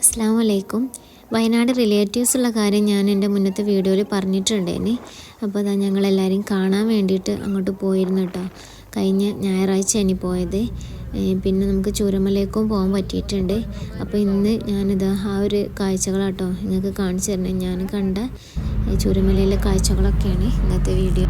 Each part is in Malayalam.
അസ്സാം വലൈക്കും വയനാട് റിലേറ്റീവ്സുള്ള കാര്യം ഞാൻ എന്റെ മുന്നത്തെ വീഡിയോയിൽ പറഞ്ഞിട്ടുണ്ടേനെ അപ്പോൾ അതാ ഞങ്ങളെല്ലാവരും കാണാൻ വേണ്ടിയിട്ട് അങ്ങോട്ട് പോയിരുന്നു കേട്ടോ. കഴിഞ്ഞ ഞായറാഴ്ച ഇനി പോയത്. പിന്നെ നമുക്ക് ചൂരമലയ്ക്കും പോകാൻ പറ്റിയിട്ടുണ്ട്. അപ്പോൾ ഇന്ന് ഞാനിത് ആ ഒരു കാഴ്ചകളാട്ടോ നിങ്ങൾക്ക് കാണിച്ചു തരണേ ഞാൻ കണ്ട ചൂരമലയിലെ കാഴ്ചകളൊക്കെയാണ് ഇന്നത്തെ വീഡിയോ.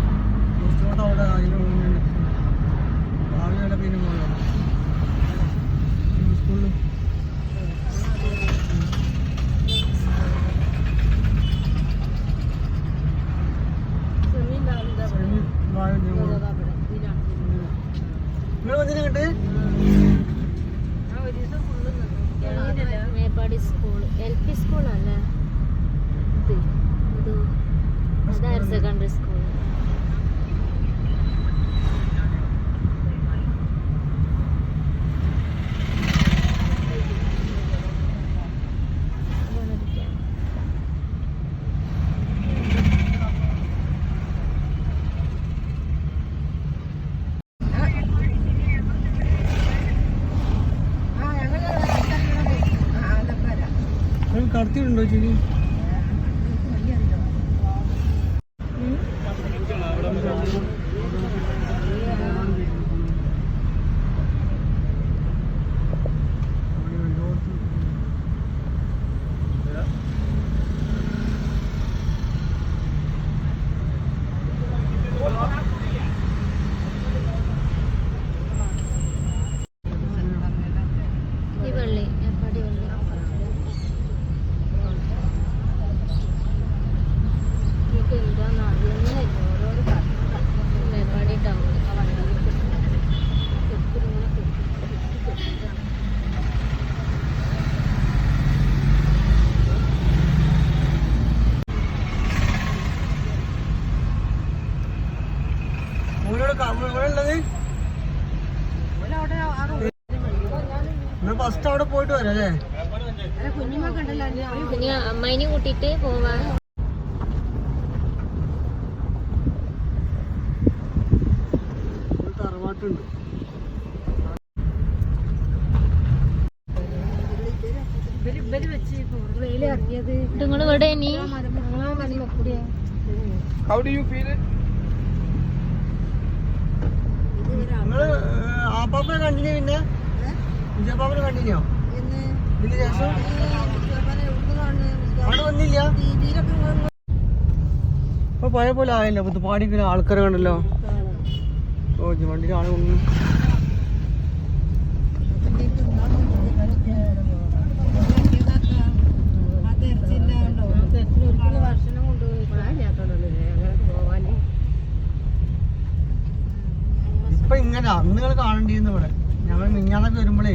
അല്ലേ ഇനി അമ്മായിനെ കൂട്ടിയിട്ട് പോവാൻ തറവാട്ടുണ്ട് നിങ്ങൾ ഇവിടെ ഇനി ഹൗ ഡു യു ഫീൽ നിങ്ങൾ ആപ്പാപ്പനെ കണ്ടിന്യൂ പിന്നെ? വിജയപ്പാപ്പനെ കണ്ടിന്യോ ഇപ്പൊ പഴയ പോലെ ആയല്ലോ. പുതുപ്പാടിക്ക് ആൾക്കാരെ കണ്ടല്ലോ. ഓ വണ്ടിയിൽ ആളെ ഇപ്പൊ ഇങ്ങനെ അന്ന് നിങ്ങൾ കാണേണ്ടിയിരുന്നു ഇവിടെ. ഞങ്ങൾ മിഞ്ഞാന്നൊക്കെ വരുമ്പോഴേ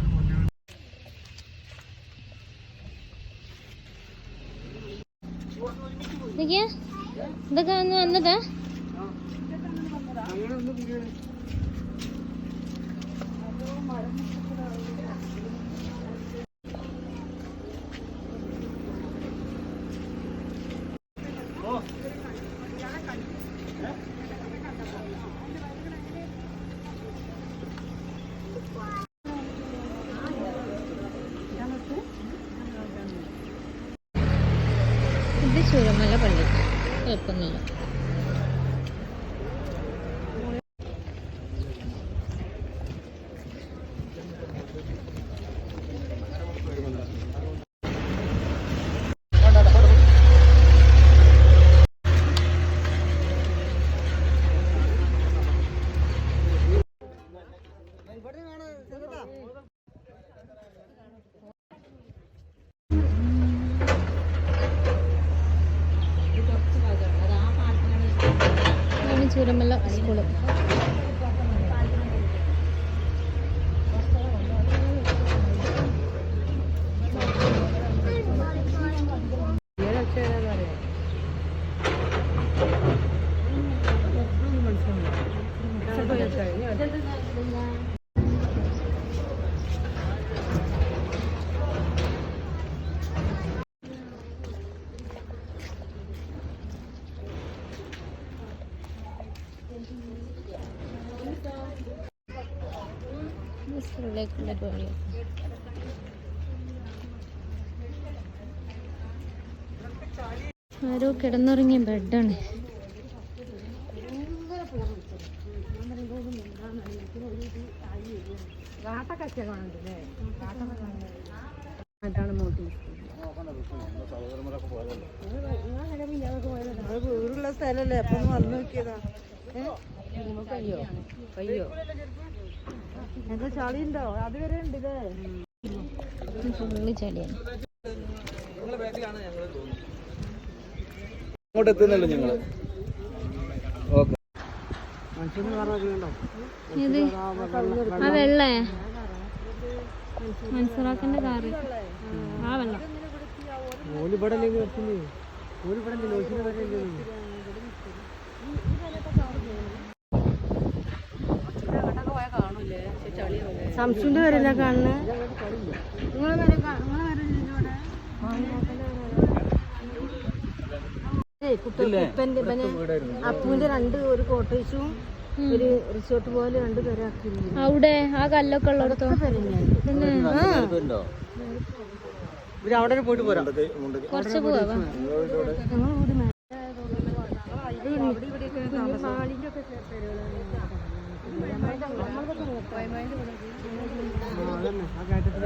ഇതൊക്കെയാ ഇതൊക്കെ ഒന്ന് വന്നതാ. അങ്ങനെ കുഴപ്പമൊന്നുമില്ല ഇതാണ് ചൂരമല സ്കൂൾ സ്കൂളിലേക്കുള്ള വഴി ആരോ കിടന്നുറങ്ങിയ ബെഡാണ്. ഊരുള്ള സ്ഥലല്ലേ അപ്പൊ വന്നു നോക്കിയതാ കയ്യോ കയ്യോ എന്താ ചളി ഉണ്ടോ അത് വരെ ഉണ്ട് ഇല്ലേ ഫുള്ള് ചെടിയാണ് അങ്ങോട്ട് എത്തുന്നല്ലോ ഞങ്ങൾ ഓക്കെ ആ വെള്ളേ. മൻസൂറാക്കന്റെ കാറ്. ആ വെള്ളം. വരെ സംസുന്റെ വരല്ല കാണുന്നത് നിങ്ങളെ വരെ നിങ്ങളെ വരെ കുട്ടപ്പന്റെ അപ്പുവിന്റെ രണ്ട് ഒരു കോട്ടേജും ഒരു റിസോർട്ട് പോലെ രണ്ട് പേരാക്കി അവിടെ ആ കല്ലൊക്കെ ഉള്ളിടത്തോ. അവിടെ പോയിട്ട് പോരാ. കുറച്ച് പോവാ. ആ. കയറ്റത്തിൽ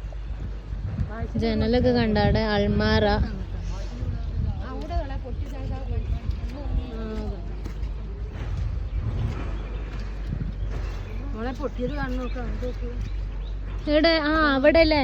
ജനലൊക്കെ കണ്ടാടെ അൾമാറ ഇവിടെ ആ അവിടെ അല്ലേ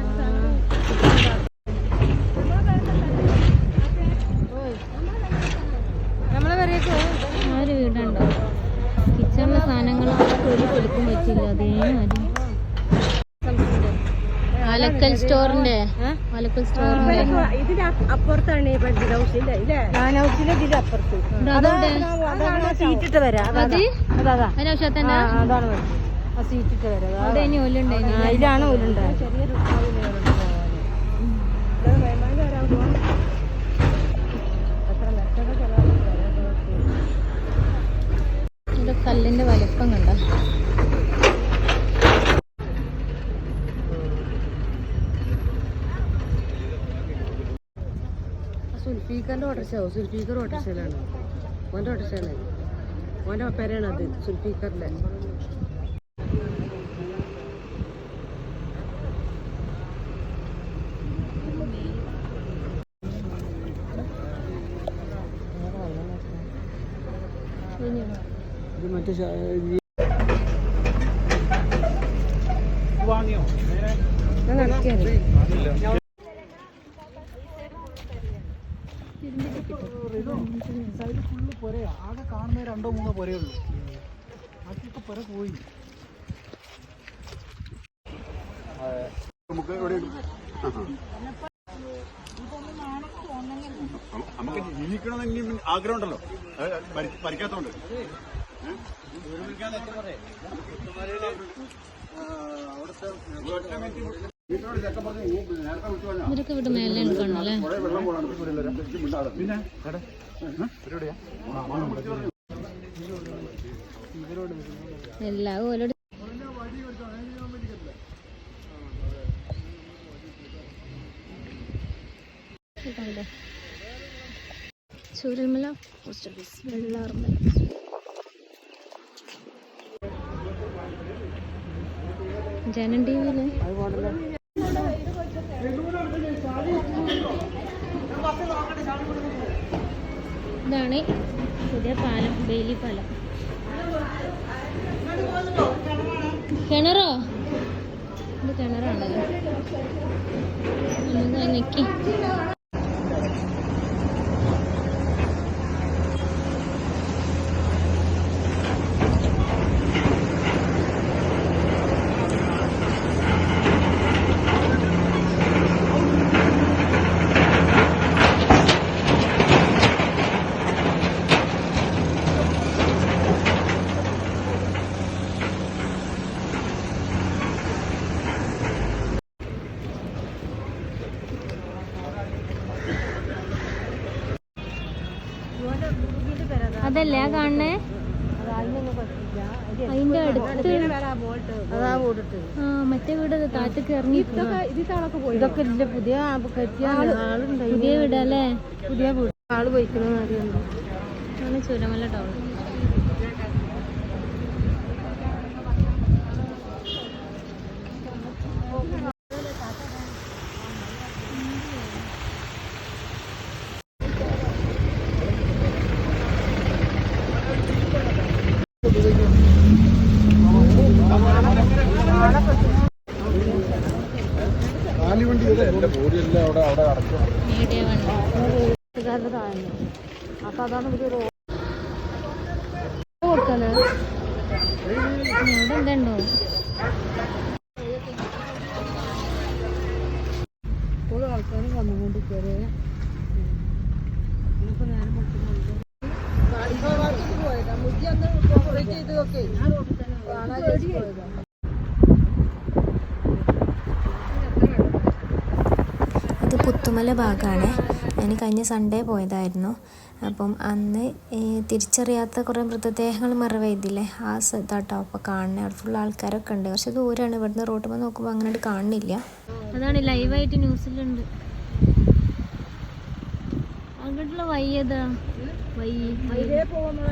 ആലക്കൽ സ്റ്റോറിന്റെ. ആലക്കൽ സ്റ്റോറിന്റെ. അപ്പുറത്താണ് ഹൗസിന്റെ ഹൗസിന്റെ ഇതിന്റെ അപ്പുറത്ത് സീറ്റിട്ട് വരാം. സീറ്റിട്ട് വരാം. ഓലുണ്ടായത് കല്ലിന്റെ വലിപ്പം കണ്ട? സുൽഫീഖറിന്റെ ഓട്ടർഷോ സുൽഫീഖർ ഓട്ടർഷയിലാണ് ഓന്റെ ഓട്ടർഷയാണ് ഓന്റെ പേരാണ് അത് സുൽഫീഖറിന്റെ ഇത് മറ്റേ ശ- ഈ ഞാൻ നടക്കുകയാണ് ആകെ കാണുന്ന രണ്ടോ മൂന്നോ പോരേ ഉള്ളൂ ബാക്കിയൊക്കെ പുര പോയി നമുക്ക് ജീവിക്കണമെങ്കിൽ ആഗ്രഹം ഉണ്ടല്ലോ ഭരിക്കാത്തോണ്ട് ഇവരൊക്കെ ഇവിടെ മേലെ പിന്നെ? എല്ലാ Chooralmala post office Vellarmala. Janam T വിയിൽ. ഇതാണ് പുതിയ പാലം ബെയിലി പാലം. കിണറോ? ഇത് കിണറാണല്ലോ. നിക്കി. മറ്റേ വീട് താഴത്തേക്ക് ഇറങ്ങി ഇതൊക്കെ ഇല്ല പുതിയ കെട്ടിയ ആളുണ്ടായി പുതിയ വീടല്ലേ? പുതിയ വീട്. ആൾ ആണ് ചൂരമല ടൗൺ. അപ്പൊ അതാണ് കൊടുക്കാന് ഇവിടെ എന്തുണ്ടോ ഇപ്പോൾ ആൾക്കാർ വന്നുകൊണ്ടിരിക്കേ ഇന്നിപ്പോ നേരം കൊടുക്കുന്നുണ്ട് പോയതാ. മുജി അന്ന് കോപ്പറേറ്റ് ചെയ്തൊക്കെ കാണാൻ പോയതാ. ഇത് പുത്തുമല ഭാഗമാണ് ഞാൻ കഴിഞ്ഞ സൺഡേ പോയതായിരുന്നു. അപ്പം അന്ന് തിരിച്ചറിയാത്ത കുറേ മൃതദേഹങ്ങൾ മറവെയ്തില്ലേ? ആ ഇതാട്ടോ അപ്പോൾ കാണുന്നത് അവിടെ ഫുൾ ആൾക്കാരൊക്കെ ഉണ്ട്. പക്ഷെ ദൂരമാണ് ഇവിടുന്ന് റോട്ടുമ്പോൾ നോക്കുമ്പോൾ അങ്ങനെ കാണുന്നില്ല. അതാണ് ലൈവായിട്ട് ന്യൂസിലുണ്ട്. അങ്ങോട്ടുള്ള വഴി അതിലേ പോകുന്നത്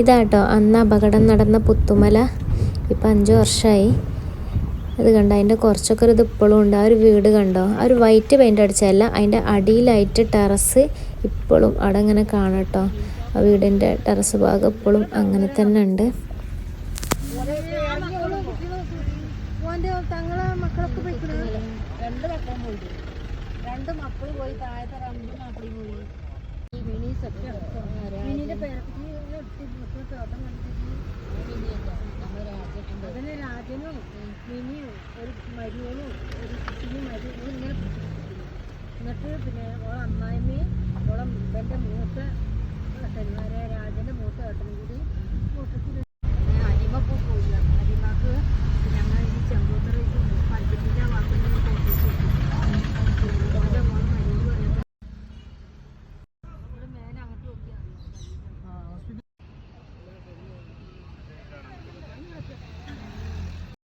ഇതാട്ടോ അന്ന് അപകടം നടന്ന പുത്തുമല. ഇപ്പം അഞ്ച് വർഷമായി അത് കണ്ടോ അതിന്റെ കുറച്ചൊക്കെ ഒരു ഇപ്പോഴും ഉണ്ട്. ആ ഒരു വീട് കണ്ടോ ആ ഒരു വൈറ്റ് പെയിന്റ് അടിച്ചതല്ല അതിന്റെ അടിയിലായിട്ട് ടെറസ് ഇപ്പോഴും അവിടെ ഇങ്ങനെ കാണട്ടോ. ആ വീടിന്റെ ടെറസ് ഭാഗം ഇപ്പോഴും അങ്ങനെ തന്നെ ഉണ്ട്. രണ്ട് മക്കൾ പോയി രണ്ട് മക്കളും പോയി മിനി സെറ്റ് മിനിന്റെ തോട്ടം കണ്ടിട്ട് അതിന് രാജനും മിനിയും ഒരു മരുവളും ഒരു കുട്ടിയും മരുവും ഇങ്ങനെ എന്നിട്ട് പിന്നെ ഓളെ അമ്മായിമ്മയും ഓളെ ഇവന്റെ മൂത്ത ഏട്ടന്മാരെ രാജന്റെ മൂത്ത ഏട്ടനും കൂടി കൂട്ടത്തിൽ അരിമപ്പൂ പോയില്ല. അരിമാക്ക് ഞങ്ങൾ ഈ ചെമ്പോത്തറ പൽപ്പറ്റിന്റെ വാക്കിന്റെ